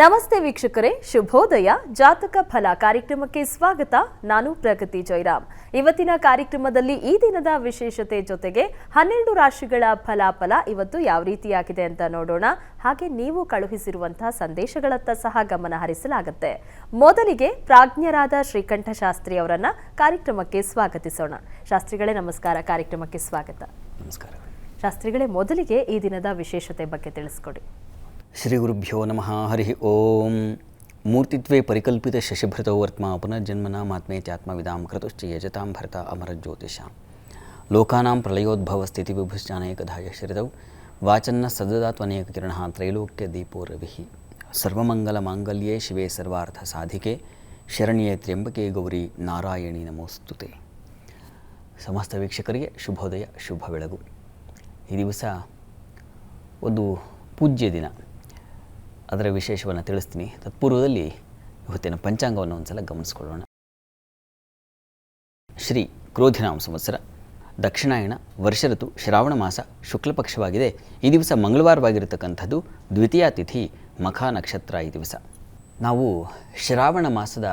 ನಮಸ್ತೆ ವೀಕ್ಷಕರೇ ಶುಭೋದಯ. ಜಾತಕ ಫಲ ಕಾರ್ಯಕ್ರಮಕ್ಕೆ ಸ್ವಾಗತ. ನಾನು ಪ್ರಗತಿ ಜೈರಾಮ್. ಇವತ್ತಿನ ಕಾರ್ಯಕ್ರಮದಲ್ಲಿ ಈ ದಿನದ ವಿಶೇಷತೆ ಜೊತೆಗೆ ಹನ್ನೆರಡು ರಾಶಿಗಳ ಫಲಾಫಲ ಇವತ್ತು ಯಾವ ರೀತಿಯಾಗಿದೆ ಅಂತ ನೋಡೋಣ. ಹಾಗೆ ನೀವು ಕಳುಹಿಸಿರುವಂತಹ ಸಂದೇಶಗಳತ್ತ ಸಹ ಗಮನ ಹರಿಸಲಾಗುತ್ತೆ. ಮೊದಲಿಗೆ ಪ್ರಾಜ್ಞರಾದ ಶ್ರೀಕಂಠ ಶಾಸ್ತ್ರಿ ಅವರನ್ನ ಕಾರ್ಯಕ್ರಮಕ್ಕೆ ಸ್ವಾಗತಿಸೋಣ. ಶಾಸ್ತ್ರಿಗಳೇ ನಮಸ್ಕಾರ. ಕಾರ್ಯಕ್ರಮಕ್ಕೆ ಸ್ವಾಗತ. ನಮಸ್ಕಾರ. ಶಾಸ್ತ್ರಿಗಳೇ ಮೊದಲಿಗೆ ಈ ದಿನದ ವಿಶೇಷತೆ ಬಗ್ಗೆ ತಿಳಿಸ್ಕೊಡಿ. ಶ್ರೀ ಗುರುಭ್ಯೋ ನಮಃ ಹರಿ ಓಂ ಮೂರ್ತಿತ್ವೇ ಪರಿಕಲ್ಪಿತ ಶಶಿಭೃತೋ ವರ್ತ್ಮ ಪುನರ್ಜನ್ಮನ ಮಾತ್ಮೇತ್ಯಾತ್ಮವಿದಾಂ ಕೃತುಶ್ಚ ಯಜತಾಂ ಭರತ ಅಮರ ಜ್ಯೋತಿಷಾಂ ಲೋಕಾನಾಂ ಪ್ರಳಯೋದ್ಭವ ಸ್ಥಿತಿ ವಿಭುಶ್ಚಾನೇಕಧಾಯ ಶ್ರಿತೌ ವಾಚನ್ನ ಸದದಾತ್ವನೇಕ ಕಿರಣ ತ್ರೈಲೋಕ್ಯ ದೀಪೋ ರವಿ ಸರ್ವಮಂಗಲ ಮಾಂಗಲ್ಯೇ ಶಿವೇ ಸರ್ವಾರ್ಥ ಸಾಧಿಕೆ ಶರಣ್ಯೇ ತ್ರ್ಯಂಬಕೆ ಗೌರಿ ನಾರಾಯಣಿ ನಮೋಸ್ತುತೆ ಸಮಸ್ತ ವೀಕ್ಷಕರಿಗೆ ಶುಭೋದಯ, ಶುಭ ಬೆಳಗು। ಈ ದಿವಸ ಒಂದು ಪೂಜ್ಯ ದಿನ. ಅದರ ವಿಶೇಷವನ್ನು ತಿಳಿಸ್ತೀನಿ. ತತ್ಪೂರ್ವದಲ್ಲಿ ಇವತ್ತಿನ ಪಂಚಾಂಗವನ್ನು ಒಂದ್ಸಲ ಗಮನಿಸ್ಕೊಳ್ಳೋಣ. ಶ್ರೀ ಕ್ರೋಧಿನಾಮ ಸಂವತ್ಸರ. ದಕ್ಷಿಣಾಯಣ ವರ್ಷ ಋತು ಶ್ರಾವಣ ಮಾಸ ಶುಕ್ಲ ಪಕ್ಷವಾಗಿದೆ. ಈ ದಿವಸ ಮಂಗಳವಾರವಾಗಿರತಕ್ಕಂಥದ್ದು ದ್ವಿತೀಯ ತಿಥಿ ಮಖ ನಕ್ಷತ್ರ ಈ ದಿವಸ. ನಾವು ಶ್ರಾವಣ ಮಾಸದ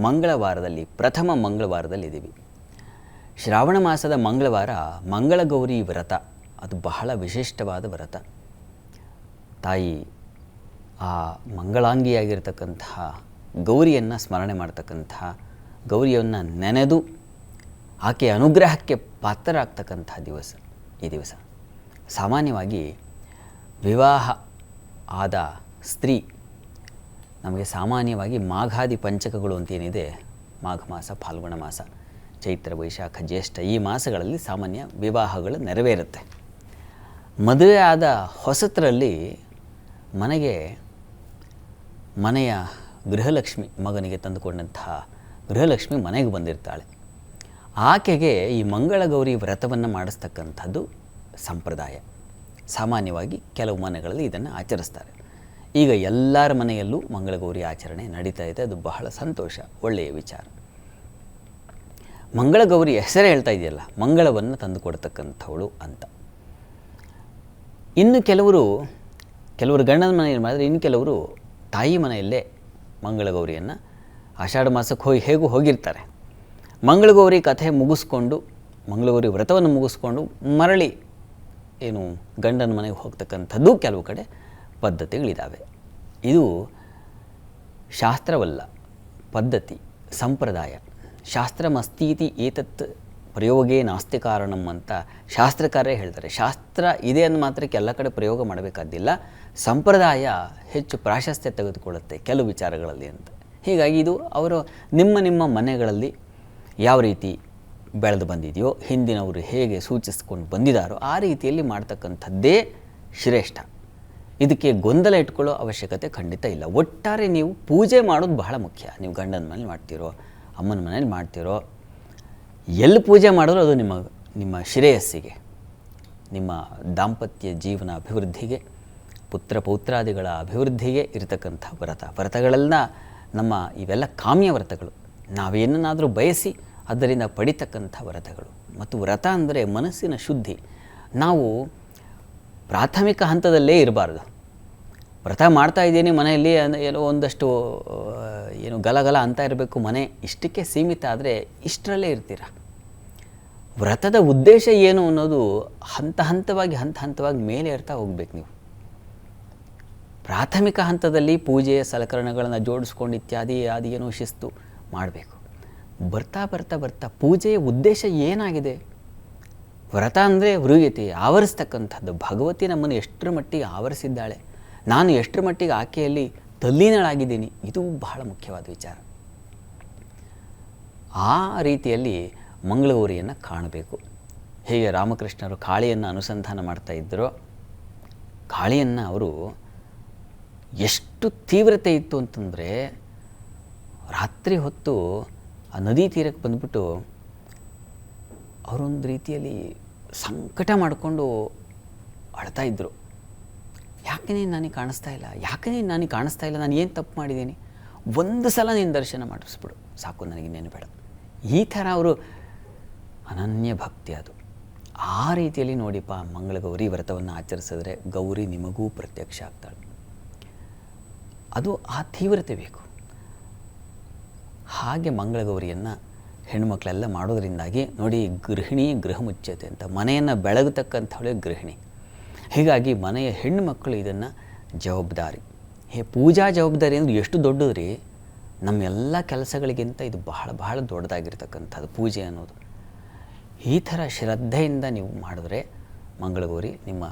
ಮಂಗಳವಾರದಲ್ಲಿ, ಪ್ರಥಮ ಮಂಗಳವಾರದಲ್ಲಿದ್ದೀವಿ ಶ್ರಾವಣ ಮಾಸದ ಮಂಗಳವಾರ ಮಂಗಳಗೌರಿ ವ್ರತ. ಅದು ಬಹಳ ವಿಶಿಷ್ಟವಾದ ವ್ರತ. ತಾಯಿ ಆ ಮಂಗಳಾಂಗಿಯಾಗಿರ್ತಕ್ಕಂತಹ ಗೌರಿಯನ್ನು ಸ್ಮರಣೆ ಮಾಡ್ತಕ್ಕಂತಹ, ಗೌರಿಯನ್ನು ನೆನೆದು ಆಕೆಯ ಅನುಗ್ರಹಕ್ಕೆ ಪಾತ್ರರಾಗ್ತಕ್ಕಂಥ ದಿವಸ, ಈ ದಿವಸ. ಸಾಮಾನ್ಯವಾಗಿ ವಿವಾಹ ಆದ ಸ್ತ್ರೀ ನಮಗೆ ಸಾಮಾನ್ಯವಾಗಿ ಮಾಘಾದಿ ಪಂಚಕಗಳು ಅಂತೇನಿದೆ, ಮಾಘ ಮಾಸ, ಫಾಲ್ಗುಣ ಮಾಸ, ಚೈತ್ರ, ವೈಶಾಖ, ಜ್ಯೇಷ್ಠ, ಈ ಮಾಸಗಳಲ್ಲಿ ಸಾಮಾನ್ಯ ವಿವಾಹಗಳು ನೆರವೇರುತ್ತೆ. ಮದುವೆ ಆದ ಹೊಸತರಲ್ಲಿ ಮನೆಗೆ ಮನೆಯ ಗೃಹಲಕ್ಷ್ಮಿ ಮಗನಿಗೆ ತಂದುಕೊಂಡಂತಹ ಗೃಹಲಕ್ಷ್ಮಿ ಮನೆಗೆ ಬಂದಿರ್ತಾಳೆ. ಆಕೆಗೆ ಈ ಮಂಗಳಗೌರಿ ವ್ರತವನ್ನು ಮಾಡಿಸ್ತಕ್ಕಂಥದ್ದು ಸಂಪ್ರದಾಯ. ಸಾಮಾನ್ಯವಾಗಿ ಕೆಲವು ಮನೆಗಳಲ್ಲಿ ಇದನ್ನು ಆಚರಿಸ್ತಾರೆ. ಈಗ ಎಲ್ಲರ ಮನೆಯಲ್ಲೂ ಮಂಗಳಗೌರಿ ಆಚರಣೆ ನಡೀತಾ ಇದೆ, ಅದು ಬಹಳ ಸಂತೋಷ, ಒಳ್ಳೆಯ ವಿಚಾರ. ಮಂಗಳಗೌರಿ ಹೆಸರೇ ಹೇಳ್ತಾ ಇದೆಯಲ್ಲ, ಮಂಗಳವನ್ನು ತಂದು ಕೊಡ್ತಕ್ಕಂಥವಳು ಅಂತ. ಇನ್ನು ಕೆಲವರು ಕೆಲವರು ಗಂಡನ ಮನೆಯಲ್ಲಿ ಮಾಡಿದ್ರೆ ಇನ್ನು ಕೆಲವರು ತಾಯಿ ಮನೆಯಲ್ಲೇ ಮಂಗಳಗೌರಿಯನ್ನು ಆಷಾಢ ಮಾಸಕ್ಕೆ ಹೋಗಿ ಹೇಗೂ ಹೋಗಿರ್ತಾರೆ. ಮಂಗಳಗೌರಿ ಕಥೆ ಮುಗಿಸ್ಕೊಂಡು, ಮಂಗಳಗೌರಿ ವ್ರತವನ್ನು ಮುಗಿಸ್ಕೊಂಡು ಮರಳಿ ಏನು ಗಂಡನ ಮನೆಗೆ ಹೋಗ್ತಕ್ಕಂಥದ್ದು ಕೆಲವು ಕಡೆ ಪದ್ಧತಿಗಳಿದ್ದಾವೆ ಇದು ಶಾಸ್ತ್ರವಲ್ಲ, ಪದ್ಧತಿ, ಸಂಪ್ರದಾಯ. ಶಾಸ್ತ್ರಮಸ್ತೀತಿ ಏತತ್ ಪ್ರಯೋಗೇ ನಾಸ್ತಿ ಕಾರಣಂ ಅಂತ ಶಾಸ್ತ್ರಕಾರರೇ ಹೇಳ್ತಾರೆ. ಶಾಸ್ತ್ರ ಇದೆ ಅಂದ ಮಾತ್ರಕ್ಕೆ ಎಲ್ಲ ಕಡೆ ಪ್ರಯೋಗ ಮಾಡಬೇಕಾದ್ದಿಲ್ಲ. ಸಂಪ್ರದಾಯ ಹೆಚ್ಚು ಪ್ರಾಶಸ್ತ್ಯ ತೆಗೆದುಕೊಳ್ಳುತ್ತೆ ಕೆಲವು ವಿಚಾರಗಳಲ್ಲಿ ಅಂತ. ಹೀಗಾಗಿ ಇದು ಅವರು ನಿಮ್ಮ ನಿಮ್ಮ ಮನೆಗಳಲ್ಲಿ ಯಾವ ರೀತಿ ಬೆಳೆದು ಬಂದಿದೆಯೋ, ಹಿಂದಿನವರು ಹೇಗೆ ಸೂಚಿಸ್ಕೊಂಡು ಬಂದಿದ್ದಾರೋ ಆ ರೀತಿಯಲ್ಲಿ ಮಾಡ್ತಕ್ಕಂಥದ್ದೇ ಶ್ರೇಷ್ಠ. ಇದಕ್ಕೆ ಗೊಂದಲ ಇಟ್ಕೊಳ್ಳೋ ಅವಶ್ಯಕತೆ ಖಂಡಿತ ಇಲ್ಲ. ಒಟ್ಟಾರೆ ನೀವು ಪೂಜೆ ಮಾಡೋದು ಬಹಳ ಮುಖ್ಯ. ನೀವು ಗಂಡನ ಮನೇಲಿ ಮಾಡ್ತೀರೋ, ಅಮ್ಮನ ಮನೇಲಿ ಮಾಡ್ತೀರೋ, ಎಲ್ಲಿ ಪೂಜೆ ಮಾಡಿದ್ರೂ ಅದು ನಿಮ್ಮ ನಿಮ್ಮ ಶ್ರೇಯಸ್ಸಿಗೆ, ನಿಮ್ಮ ದಾಂಪತ್ಯ ಜೀವನ ಅಭಿವೃದ್ಧಿಗೆ ಪುತ್ರ ಪೌತ್ರಾದಿಗಳ ಅಭಿವೃದ್ಧಿಗೆ ಇರತಕ್ಕಂಥ ವ್ರತ. ವ್ರತಗಳೆಲ್ಲ ನಮ್ಮ ಇವೆಲ್ಲ ಕಾಮ್ಯ ವ್ರತಗಳು. ನಾವೇನನ್ನಾದರೂ ಬಯಸಿ ಅದರಿಂದ ಪಡಿತಕ್ಕಂಥ ವ್ರತಗಳು. ಮತ್ತು ವ್ರತ ಅಂದರೆ ಮನಸ್ಸಿನ ಶುದ್ಧಿ. ನಾವು ಪ್ರಾಥಮಿಕ ಹಂತದಲ್ಲೇ ಇರಬಾರ್ದು. ವ್ರತ ಮಾಡ್ತಾ ಇದ್ದೀನಿ ಮನೆಯಲ್ಲಿ ಏನೋ ಒಂದಷ್ಟು ಏನು ಗಲಗಲ ಅಂತ ಇರಬೇಕು ಮನೆ, ಇಷ್ಟಕ್ಕೆ ಸೀಮಿತ ಆದರೆ ಇಷ್ಟರಲ್ಲೇ ಇರ್ತೀರ. ವ್ರತದ ಉದ್ದೇಶ ಏನು ಅನ್ನೋದು ಹಂತ ಹಂತವಾಗಿ ಹಂತ ಹಂತವಾಗಿ ಮೇಲೆ ಇರ್ತಾ ಹೋಗ್ಬೇಕು ನೀವು. ಪ್ರಾಥಮಿಕ ಹಂತದಲ್ಲಿ ಪೂಜೆಯ ಸಲಕರಣೆಗಳನ್ನು ಜೋಡಿಸ್ಕೊಂಡು ಇತ್ಯಾದಿ ಆದಿ ಏನೋ ಶಿಸ್ತು ಮಾಡಬೇಕು. ಬರ್ತಾ ಬರ್ತಾ ಬರ್ತಾ ಪೂಜೆಯ ಉದ್ದೇಶ ಏನಾಗಿದೆ? ವ್ರತ ಅಂದರೆ ಹೃಗತಿ ಆವರಿಸ್ತಕ್ಕಂಥದ್ದು. ಭಗವತಿ ನಮ್ಮನ್ನು ಎಷ್ಟರ ಮಟ್ಟಿಗೆ ಆವರಿಸಿದ್ದಾಳೆ? ನಾನು ಎಷ್ಟರ ಮಟ್ಟಿಗೆ ಆಕೆಯಲ್ಲಿ ತಲ್ಲೀನಳಾಗಿದ್ದೀನಿ? ಇದು ಬಹಳ ಮುಖ್ಯವಾದ ವಿಚಾರ. ಆ ರೀತಿಯಲ್ಲಿ ಮಂಗಳಗೌರಿಯನ್ನು ಕಾಣಬೇಕು. ಹೇಗೆ ರಾಮಕೃಷ್ಣರು ಕಾಳಿಯನ್ನು ಅನುಸಂಧಾನ ಮಾಡ್ತಾ ಇದ್ದರೋ ಕಾಳಿಯನ್ನು ಅವರು ಎಷ್ಟು ತೀವ್ರತೆ ಇತ್ತು ಅಂತಂದರೆ ರಾತ್ರಿ ಹೊತ್ತು ಆ ನದಿ ತೀರಕ್ಕೆ ಬಂದ್ಬಿಟ್ಟು ಅವರೊಂದು ರೀತಿಯಲ್ಲಿ ಸಂಕಟ ಮಾಡಿಕೊಂಡು ಅಳ್ತಾ ಇದ್ದರು ಯಾಕೆ ನೀನು ನನಗೆ ಕಾಣಿಸ್ತಾ ಇಲ್ಲ? ಯಾಕೆ ನೀನು ನನಗೆ ಕಾಣಿಸ್ತಾ ಇಲ್ಲ? ನಾನು ಏನು ತಪ್ಪು ಮಾಡಿದ್ದೀನಿ? ಒಂದು ಸಲ ನೀನು ದರ್ಶನ ಮಾಡಿಸ್ಬಿಡು. ಸಾಕು, ನನಗೆ ಇನ್ನೇನು ಬೇಡ. ಈ ಥರ ಅವರು ಅನನ್ಯ ಭಕ್ತಿ ಅದು. ಆ ರೀತಿಯಲ್ಲಿ ನೋಡಿಪ್ಪ ಮಂಗಳ ಗೌರಿ ವ್ರತವನ್ನು ಆಚರಿಸಿದ್ರೆ ಗೌರಿ ನಿಮಗೂ ಪ್ರತ್ಯಕ್ಷ ಆಗ್ತಾಳೆ. ಅದು ಆ ತೀವ್ರತೆ ಬೇಕು. ಹಾಗೆ ಮಂಗಳಗೌರಿಯನ್ನು ಹೆಣ್ಣುಮಕ್ಕಳೆಲ್ಲ ಮಾಡೋದರಿಂದಾಗಿ ನೋಡಿ ಗೃಹಿಣಿ ಗೃಹ ಮುಚ್ಚತೆ ಅಂತ, ಮನೆಯನ್ನು ಬೆಳಗತಕ್ಕಂಥವಳೆ ಗೃಹಿಣಿ. ಹೀಗಾಗಿ ಮನೆಯ ಹೆಣ್ಣು ಮಕ್ಕಳು ಇದನ್ನು ಜವಾಬ್ದಾರಿ. ಹೇ, ಪೂಜಾ ಜವಾಬ್ದಾರಿ ಅಂದರೆ ಎಷ್ಟು ದೊಡ್ಡದು ರೀ ನಮ್ಮೆಲ್ಲ ಕೆಲಸಗಳಿಗಿಂತ ಇದು ಬಹಳ ಬಹಳ ದೊಡ್ಡದಾಗಿರ್ತಕ್ಕಂಥದ್ದು ಪೂಜೆ ಅನ್ನೋದು. ಈ ಥರ ಶ್ರದ್ಧೆಯಿಂದ ನೀವು ಮಾಡಿದ್ರೆ ಮಂಗಳಗೌರಿ ನಿಮ್ಮ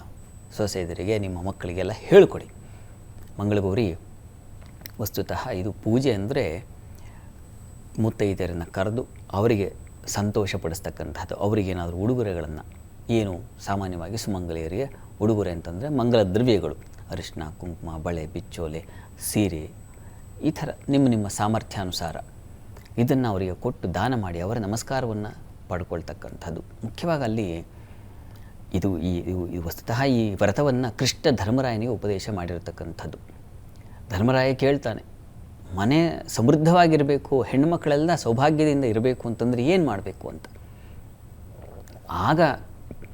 ಸೊಸೆಯದರಿಗೆ, ನಿಮ್ಮ ಮಕ್ಕಳಿಗೆಲ್ಲ ಹೇಳಿಕೊಡಿ. ಮಂಗಳಗೌರಿ ವಸ್ತುತಃ ಇದು ಪೂಜೆ ಅಂದರೆ ಮುತ್ತೈದೆಯರನ್ನು ಕರೆದು ಅವರಿಗೆ ಸಂತೋಷಪಡಿಸ್ತಕ್ಕಂಥದ್ದು ಅವರಿಗೇನಾದರೂ ಉಡುಗೊರೆಗಳನ್ನು, ಏನು ಸಾಮಾನ್ಯವಾಗಿ ಸುಮಂಗಲಿಯರಿಗೆ ಉಡುಗೊರೆ ಅಂತಂದರೆ ಮಂಗಲ ದ್ರವ್ಯಗಳು. ಅರಿಶಿನ ಕುಂಕುಮ, ಬಳೆ, ಬಿಚ್ಚೋಲೆ, ಸೀರೆ, ಈ ಥರ ನಿಮ್ಮ ನಿಮ್ಮ ಸಾಮರ್ಥ್ಯಾನುಸಾರ ಇದನ್ನು ಅವರಿಗೆ ಕೊಟ್ಟು ದಾನ ಮಾಡಿ ಅವರ ನಮಸ್ಕಾರವನ್ನು ಪಡ್ಕೊಳ್ತಕ್ಕಂಥದ್ದು ಮುಖ್ಯವಾಗಿ ಅಲ್ಲಿ ಇದು ಈ ವಸ್ತುತಃ ಈ ವ್ರತವನ್ನು ಕೃಷ್ಣ ಧರ್ಮರಾಯನಿಗೆ ಉಪದೇಶ ಮಾಡಿರತಕ್ಕಂಥದ್ದು ಧರ್ಮರಾಯ ಕೇಳ್ತಾನೆ, ಮನೆ ಸಮೃದ್ಧವಾಗಿರಬೇಕು, ಹೆಣ್ಣುಮಕ್ಕಳೆಲ್ಲ ಸೌಭಾಗ್ಯದಿಂದ ಇರಬೇಕು ಅಂತಂದರೆ ಏನು ಮಾಡಬೇಕು ಅಂತ. ಆಗ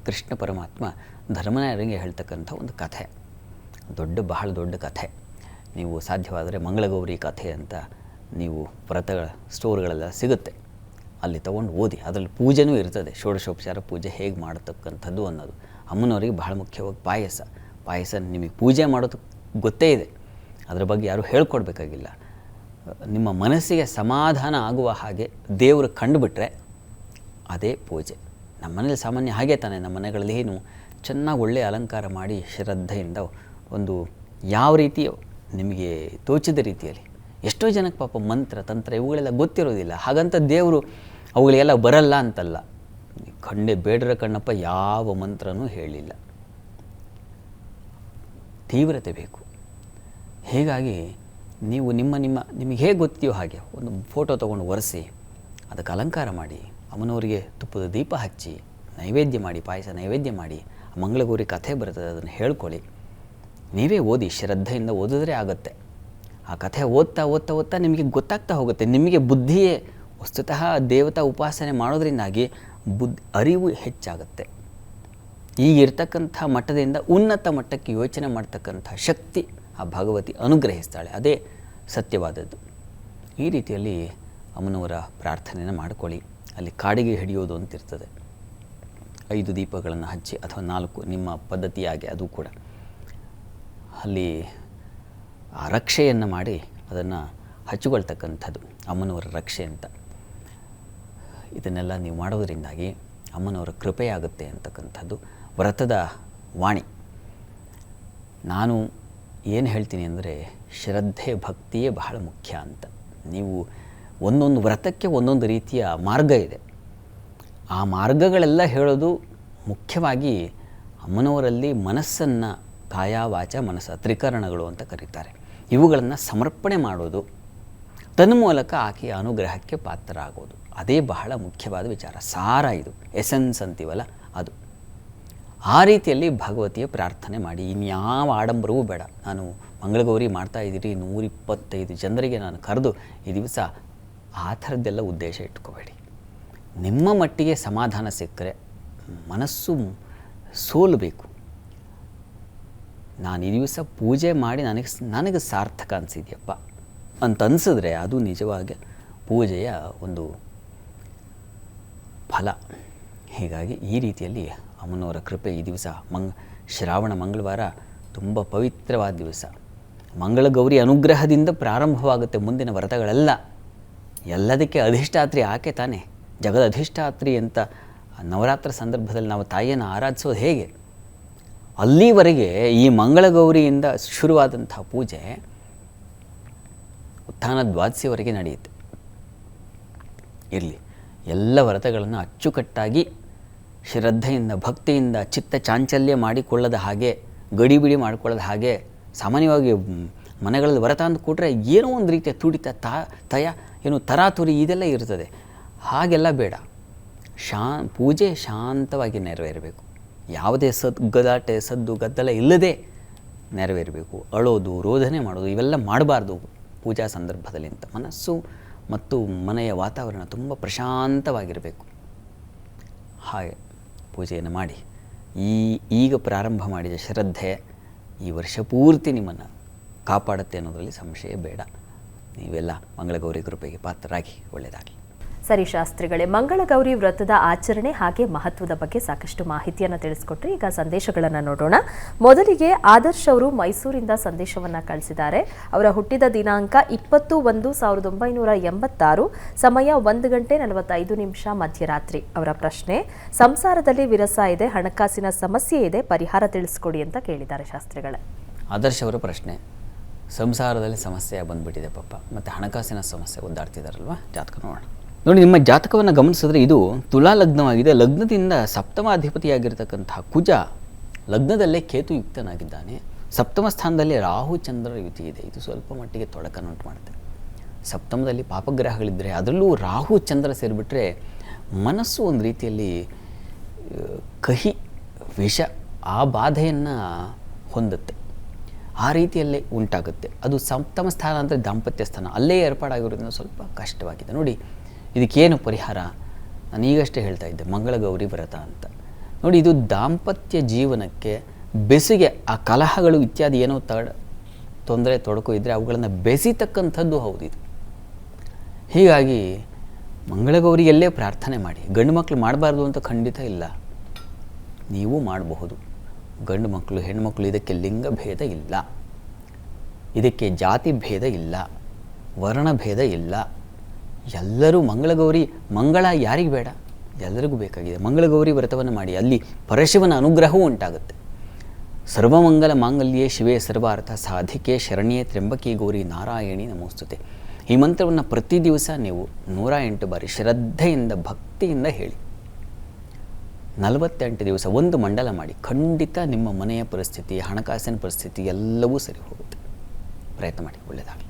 ಕೃಷ್ಣ ಪರಮಾತ್ಮ ಧರ್ಮರಾಯರಿಗೆ ಹೇಳ್ತಕ್ಕಂಥ ಒಂದು ಕಥೆ. ದೊಡ್ಡ, ಬಹಳ ದೊಡ್ಡ ಕಥೆ. ನೀವು ಸಾಧ್ಯವಾದರೆ ಮಂಗಳಗೌರಿ ಕಥೆ ಅಂತ ನೀವು ವ್ರತಗಳ ಸ್ಟೋರ್ಗಳೆಲ್ಲ ಸಿಗುತ್ತೆ. ಅಲ್ಲಿ ತೊಗೊಂಡು ಓದಿ, ಅದರಲ್ಲಿ ಪೂಜೆನೂ ಇರ್ತದೆ. ಷೋಡಶೋಪಚಾರ ಪೂಜೆ ಹೇಗೆ ಮಾಡತಕ್ಕಂಥದ್ದು ಅನ್ನೋದು. ಅಮ್ಮನವರಿಗೆ ಬಹಳ ಮುಖ್ಯವಾಗಿ ಪಾಯಸ. ಪಾಯಸ ನಿಮಗೆ ಪೂಜೆ ಮಾಡೋದು ಗೊತ್ತೇ ಇದೆ. ಅದರ ಬಗ್ಗೆ ಯಾರೂ ಹೇಳ್ಕೊಡ್ಬೇಕಾಗಿಲ್ಲ. ನಿಮ್ಮ ಮನಸ್ಸಿಗೆ ಸಮಾಧಾನ ಆಗುವ ಹಾಗೆ ದೇವರು ಕಂಡುಬಿಟ್ರೆ ಅದೇ ಪೂಜೆ. ನಮ್ಮ ಮನೇಲಿ ಸಾಮಾನ್ಯ ಹಾಗೆ ತಾನೆ, ನಮ್ಮ ಮನೆಗಳಲ್ಲಿ ಏನು ಚೆನ್ನಾಗಿ ಒಳ್ಳೆಯ ಅಲಂಕಾರ ಮಾಡಿ ಶ್ರದ್ಧೆಯಿಂದ ಒಂದು ಯಾವ ರೀತಿ ನಿಮಗೆ ತೋಚಿದ ರೀತಿಯಲ್ಲಿ. ಎಷ್ಟೋ ಜನಕ್ಕೆ ಪಾಪ ಮಂತ್ರ, ತಂತ್ರ ಇವುಗಳೆಲ್ಲ ಗೊತ್ತಿರೋದಿಲ್ಲ. ಹಾಗಂತ ದೇವರು ಅವುಗಳೆಲ್ಲ ಬರಲ್ಲ ಅಂತಲ್ಲ. ಕಣ್ಣೆ ಬೇಡರ ಕಣ್ಣಪ್ಪ ಯಾವ ಮಂತ್ರನೂ ಹೇಳಿಲ್ಲ. ತೀವ್ರತೆ ಬೇಕು. ಹೀಗಾಗಿ ನೀವು ನಿಮ್ಮ ನಿಮ್ಮ ನಿಮಗೆ ಹೇಗೆ ಗೊತ್ತಿಯೋ ಹಾಗೆ ಒಂದು ಫೋಟೋ ತೊಗೊಂಡು ಒರೆಸಿ, ಅದಕ್ಕೆ ಅಲಂಕಾರ ಮಾಡಿ, ಅಮ್ಮನವರಿಗೆ ತುಪ್ಪದ ದೀಪ ಹಚ್ಚಿ, ನೈವೇದ್ಯ ಮಾಡಿ, ಪಾಯಸ ನೈವೇದ್ಯ ಮಾಡಿ ಮಂಗಳಗೌರಿ ಕಥೆ ಬರ್ತದೆ, ಅದನ್ನು ಹೇಳ್ಕೊಳ್ಳಿ. ನೀವೇ ಓದಿ, ಶ್ರದ್ಧೆಯಿಂದ ಓದಿದ್ರೆ ಆಗುತ್ತೆ. ಆ ಕಥೆ ಓದ್ತಾ ಓದ್ತಾ ಓದ್ತಾ ನಿಮಗೆ ಗೊತ್ತಾಗ್ತಾ ಹೋಗುತ್ತೆ. ನಿಮಗೆ ಬುದ್ಧಿಯೇ ವಸ್ತುತಃ ದೇವತಾ ಉಪಾಸನೆ ಮಾಡೋದ್ರಿಂದಾಗಿ ಬುದ್ಧಿ, ಅರಿವು ಹೆಚ್ಚಾಗುತ್ತೆ. ಈಗಿರ್ತಕ್ಕಂಥ ಮಟ್ಟದಿಂದ ಉನ್ನತ ಮಟ್ಟಕ್ಕೆ ಯೋಚನೆ ಮಾಡ್ತಕ್ಕಂಥ ಶಕ್ತಿ ಆ ಭಗವತಿ ಅನುಗ್ರಹಿಸ್ತಾಳೆ. ಅದೇ ಸತ್ಯವಾದದ್ದು. ಈ ರೀತಿಯಲ್ಲಿ ಅಮ್ಮನವರ ಪ್ರಾರ್ಥನೆಯನ್ನು ಮಾಡಿಕೊಳ್ಳಿ. ಅಲ್ಲಿ ಕಾಡಿಗೆ ಹಿಡಿಯೋದು ಅಂತಿರ್ತದೆ. ಐದು ದೀಪಗಳನ್ನು ಹಚ್ಚಿ ಅಥವಾ ನಾಲ್ಕು ನಿಮ್ಮ ಪದ್ಧತಿಯಾಗಿ ಅದು ಕೂಡ. ಅಲ್ಲಿ ಆ ರಕ್ಷೆಯನ್ನು ಮಾಡಿ ಅದನ್ನು ಹಚ್ಚಿಕೊಳ್ತಕ್ಕಂಥದ್ದು, ಅಮ್ಮನವರ ರಕ್ಷೆ ಅಂತ. ಇದನ್ನೆಲ್ಲ ನೀವು ಮಾಡೋದರಿಂದಾಗಿ ಅಮ್ಮನವರ ಕೃಪೆಯಾಗುತ್ತೆ ಅಂತಕ್ಕಂಥದ್ದು ವ್ರತದ ವಾಣಿ. ನಾನು ಏನು ಹೇಳ್ತೀನಿ ಅಂದರೆ ಶ್ರದ್ಧೆ ಭಕ್ತಿಯೇ ಬಹಳ ಮುಖ್ಯ ಅಂತ. ನೀವು ಒಂದೊಂದು ವ್ರತಕ್ಕೆ ಒಂದೊಂದು ರೀತಿಯ ಮಾರ್ಗ ಇದೆ. ಆ ಮಾರ್ಗಗಳೆಲ್ಲ ಹೇಳೋದು ಮುಖ್ಯವಾಗಿ ಅಮ್ಮನವರಲ್ಲಿ ಮನಸ್ಸನ್ನು ಕಾಯ ವಾಚ ಮನಸ್ಸ, ತ್ರಿಕರಣಗಳು ಅಂತ ಕರೀತಾರೆ. ಇವುಗಳನ್ನು ಸಮರ್ಪಣೆ ಮಾಡೋದು ತನ್ಮೂಲಕ ಆಕೆಯ ಅನುಗ್ರಹಕ್ಕೆ ಪಾತ್ರರಾಗೋದು. ಅದೇ ಬಹಳ ಮುಖ್ಯವಾದ ವಿಚಾರ. ಸಾರ ಇದು. ಎಸೆನ್ಸ್ ಅಂತೀವಲ್ಲ ಅದು. ಆ ರೀತಿಯಲ್ಲಿ ಭಗವತಿಯ ಪ್ರಾರ್ಥನೆ ಮಾಡಿ. ಇನ್ಯಾವ ಆಡಂಬರವೂ ಬೇಡ. ನಾನು ಮಂಗಳಗೌರಿ ಮಾಡ್ತಾ ಇದ್ದೀರಿ, ನೂರಿಪ್ಪತ್ತೈದು ಜನರಿಗೆ ನಾನು ಕರೆದು ಈ ದಿವಸ ಆ ಥರದ್ದೆಲ್ಲ ಉದ್ದೇಶ ಇಟ್ಕೋಬೇಡಿ. ನಿಮ್ಮ ಮಟ್ಟಿಗೆ ಸಮಾಧಾನ ಸಿಕ್ಕರೆ ಮನಸ್ಸು ಸೋಲಬೇಕು. ನಾನು ಈ ದಿವಸ ಪೂಜೆ ಮಾಡಿ ನನಗೆ ನನಗೆ ಸಾರ್ಥಕ ಅನಿಸಿದ್ಯಪ್ಪ ಅಂತ ಅನಿಸಿದ್ರೆ ಅದು ನಿಜವಾಗಿ ಪೂಜೆಯ ಒಂದು ಫಲ. ಹೀಗಾಗಿ ಈ ರೀತಿಯಲ್ಲಿ ಅಮ್ಮನವರ ಕೃಪೆ ಈ ದಿವಸ ಮಂಗ್, ಶ್ರಾವಣ ಮಂಗಳವಾರ ತುಂಬ ಪವಿತ್ರವಾದ ದಿವಸ. ಮಂಗಳಗೌರಿ ಅನುಗ್ರಹದಿಂದ ಪ್ರಾರಂಭವಾಗುತ್ತೆ ಮುಂದಿನ ವ್ರತಗಳೆಲ್ಲ. ಎಲ್ಲದಕ್ಕೆ ಅಧಿಷ್ಠಾತ್ರಿ ಆಕೆ ತಾನೇ. ಜಗದ ಅಧಿಷ್ಠಾತ್ರಿ ಅಂತ ನವರಾತ್ರ ಸಂದರ್ಭದಲ್ಲಿ ನಾವು ತಾಯಿಯನ್ನು ಆರಾಧಿಸೋದು ಹೇಗೆ? ಅಲ್ಲಿವರೆಗೆ ಈ ಮಂಗಳಗೌರಿಯಿಂದ ಶುರುವಾದಂಥ ಪೂಜೆ ಉತ್ಥಾನ ದ್ವಾದಸಿವರೆಗೆ ನಡೆಯುತ್ತೆ. ಇರಲಿ. ಎಲ್ಲ ವ್ರತಗಳನ್ನು ಅಚ್ಚುಕಟ್ಟಾಗಿ ಶ್ರದ್ಧೆಯಿಂದ, ಭಕ್ತಿಯಿಂದ, ಚಿತ್ತ ಚಾಂಚಲ್ಯ ಮಾಡಿಕೊಳ್ಳದ ಹಾಗೆ, ಗಡಿಬಿಡಿ ಮಾಡಿಕೊಳ್ಳದ ಹಾಗೆ, ಸಾಮಾನ್ಯವಾಗಿ ಮನೆಗಳಲ್ಲಿ ವ್ರತ ಅಂದ ಕೊಟ್ಟರೆ ಏನೋ ಒಂದು ರೀತಿಯ ತುಡಿತ, ತಾ, ತಯ, ಏನು ತರಾತುರಿ ಇದೆಲ್ಲ ಇರ್ತದೆ. ಹಾಗೆಲ್ಲ ಬೇಡ. ಶಾ, ಪೂಜೆ ಶಾಂತವಾಗಿ ನೆರವೇರಬೇಕು. ಯಾವುದೇ ಸದ್, ಗದಾಟೆ, ಸದ್ದು, ಗದ್ದಲ ಇಲ್ಲದೆ ನೆರವೇರಬೇಕು. ಅಳೋದು, ರೋಧನೆ ಮಾಡೋದು, ಇವೆಲ್ಲ ಮಾಡಬಾರ್ದು ಪೂಜಾ ಸಂದರ್ಭದಲ್ಲಿ ಅಂತ ಮನಸ್ಸು ಮತ್ತು ಮನೆಯ ವಾತಾವರಣ ತುಂಬ ಪ್ರಶಾಂತವಾಗಿರಬೇಕು. ಹಾಗೆ. ಪೂಜೆಯನ್ನು ಮಾಡಿ. ಈ ಈಗ ಪ್ರಾರಂಭ ಮಾಡಿದ ಶ್ರದ್ಧೆ ಈ ವರ್ಷ ಪೂರ್ತಿ ನಿಮ್ಮನ್ನು ಕಾಪಾಡುತ್ತೆ ಅನ್ನೋದರಲ್ಲಿ ಸಂಶಯ ಬೇಡ. ನೀವೆಲ್ಲ ಮಂಗಳಗೌರಿ ಕೃಪೆಗೆ ಪಾತ್ರರಾಗಿ ಒಳ್ಳೆಯದಾಗಲಿ. ಸರಿ ಶಾಸ್ತ್ರಿಗಳೇ, ಮಂಗಳಗೌರಿ ವ್ರತದ ಆಚರಣೆ ಹಾಗೆ ಮಹತ್ವದ ಬಗ್ಗೆ ಸಾಕಷ್ಟು ಮಾಹಿತಿಯನ್ನು ತಿಳಿಸ್ಕೊಟ್ರಿ. ಈಗ ಸಂದೇಶಗಳನ್ನು ನೋಡೋಣ. ಮೊದಲಿಗೆ ಆದರ್ಶ್ ಅವರು ಮೈಸೂರಿಂದ ಸಂದೇಶವನ್ನ ಕಳಿಸಿದ್ದಾರೆ. ಅವರ ಹುಟ್ಟಿದ ದಿನಾಂಕ ಇಪ್ಪತ್ತು ಒಂದು ಸಾವಿರದ ಒಂಬೈನೂರ ಎಂಬತ್ತಾರು, ಸಮಯ ಒಂದು ಗಂಟೆ ನಲವತ್ತೈದು ನಿಮಿಷ ಮಧ್ಯರಾತ್ರಿ ಅವರ ಪ್ರಶ್ನೆ, ಸಂಸಾರದಲ್ಲಿ ವಿರಸ ಇದೆ, ಹಣಕಾಸಿನ ಸಮಸ್ಯೆ ಇದೆ, ಪರಿಹಾರ ತಿಳಿಸ್ಕೊಡಿ ಅಂತ ಕೇಳಿದ್ದಾರೆ ಶಾಸ್ತ್ರಿಗಳೇ. ಆದರ್ಶ್ ಅವರ ಪ್ರಶ್ನೆ, ಸಂಸಾರದಲ್ಲಿ ಸಮಸ್ಯೆ ಬಂದ್ಬಿಟ್ಟಿದೆ ಪಾಪ, ಮತ್ತು ಹಣಕಾಸಿನ ಸಮಸ್ಯೆ ಒದ್ದಾಡ್ತಿದ್ದಾರಲ್ವ ಜಾತಕ ನೋಡೋಣ. ನೋಡಿ, ನಿಮ್ಮ ಜಾತಕವನ್ನು ಗಮನಿಸಿದ್ರೆ ಇದು ತುಲಾ ಲಗ್ನವಾಗಿದೆ. ಲಗ್ನದಿಂದ ಸಪ್ತಮಾಧಿಪತಿಯಾಗಿರ್ತಕ್ಕಂತಹ ಕುಜ ಲಗ್ನದಲ್ಲೇ ಕೇತು ಯುಕ್ತನಾಗಿದ್ದಾನೆ ಸಪ್ತಮ ಸ್ಥಾನದಲ್ಲಿ ರಾಹು ಚಂದ್ರರ ಯುತಿ ಇದೆ. ಇದು ಸ್ವಲ್ಪ ಮಟ್ಟಿಗೆ ತೊಡಕನ್ನುಂಟು ಮಾಡುತ್ತೆ. ಸಪ್ತಮದಲ್ಲಿ ಪಾಪಗ್ರಹಗಳಿದ್ದರೆ ಅದರಲ್ಲೂ ರಾಹು ಚಂದ್ರ ಸೇರಿಬಿಟ್ರೆ ಮನಸ್ಸು ಒಂದು ರೀತಿಯಲ್ಲಿ ಕಹಿ, ವಿಷ ಆ ಬಾಧೆಯನ್ನು ಹೊಂದುತ್ತೆ. ಆ ರೀತಿಯಲ್ಲೇ ಉಂಟಾಗುತ್ತೆ. ಅದು ಸಪ್ತಮ ಸ್ಥಾನ ಅಂದರೆ ದಾಂಪತ್ಯ ಸ್ಥಾನ. ಅಲ್ಲೇ ಏರ್ಪಾಡಾಗಿರೋದ್ರಿಂದ ಸ್ವಲ್ಪ ಕಷ್ಟವಾಗಿದೆ. ನೋಡಿ ಇದಕ್ಕೇನು ಪರಿಹಾರ? ನಾನು ಈಗಷ್ಟೇ ಹೇಳ್ತಾ ಇದ್ದೆ, ಮಂಗಳಗೌರಿ ವ್ರತ ಅಂತ. ನೋಡಿ, ಇದು ದಾಂಪತ್ಯ ಜೀವನಕ್ಕೆ ಬೆಸಿಗೆ ಆ ಕಲಹಗಳು ಇತ್ಯಾದಿ ಏನೋ ತಡ, ತೊಂದರೆ, ತೊಡಕು ಇದ್ದರೆ ಅವುಗಳನ್ನು ಬೆಸಿತಕ್ಕಂಥದ್ದು ಹೌದು ಇದು. ಹೀಗಾಗಿ ಮಂಗಳಗೌರಿಯಲ್ಲೇ ಪ್ರಾರ್ಥನೆ ಮಾಡಿ. ಗಂಡು ಮಕ್ಕಳು ಮಾಡಬಾರ್ದು ಅಂತ ಖಂಡಿತ ಇಲ್ಲ. ನೀವು ಮಾಡಬಹುದು. ಗಂಡು ಮಕ್ಕಳು ಹೆಣ್ಣುಮಕ್ಕಳು ಇದಕ್ಕೆ ಲಿಂಗ ಭೇದ ಇಲ್ಲ. ಇದಕ್ಕೆ ಜಾತಿ ಭೇದ ಇಲ್ಲ. ವರ್ಣ ಭೇದ ಇಲ್ಲ. ಎಲ್ಲರೂ ಮಂಗಳಗೌರಿ, ಮಂಗಳ ಯಾರಿಗೆ ಬೇಡ. ಎಲ್ಲರಿಗೂ ಬೇಕಾಗಿದೆ. ಮಂಗಳಗೌರಿ ವ್ರತವನ್ನು ಮಾಡಿ, ಅಲ್ಲಿ ಪರಶಿವನ ಅನುಗ್ರಹವೂ ಉಂಟಾಗುತ್ತೆ. ಸರ್ವಮಂಗಲ ಮಾಂಗಲ್ಯೇ ಶಿವೇ ಸರ್ವಾರ್ಥ ಸಾಧಿಕೆ ಶರಣ್ಯೇ ತ್ರ್ಯಂಬಕಿ ಗೌರಿ ನಾರಾಯಣಿ ನಮೋಸ್ತುತೆ. ಈ ಮಂತ್ರವನ್ನು ಪ್ರತಿ ದಿವಸ ನೀವು ನೂರ ಎಂಟು ಬಾರಿ ಶ್ರದ್ಧೆಯಿಂದ, ಭಕ್ತಿಯಿಂದ ಹೇಳಿ. ನಲವತ್ತೆಂಟು ದಿವಸ ಒಂದು ಮಂಡಲ ಮಾಡಿ, ಖಂಡಿತ ನಿಮ್ಮ ಮನೆಯ ಪರಿಸ್ಥಿತಿ, ಹಣಕಾಸಿನ ಪರಿಸ್ಥಿತಿ ಎಲ್ಲವೂ ಸರಿ ಹೋಗುತ್ತೆ. ಪ್ರಯತ್ನ ಮಾಡಿ, ಒಳ್ಳೆಯದಾಗಲಿ.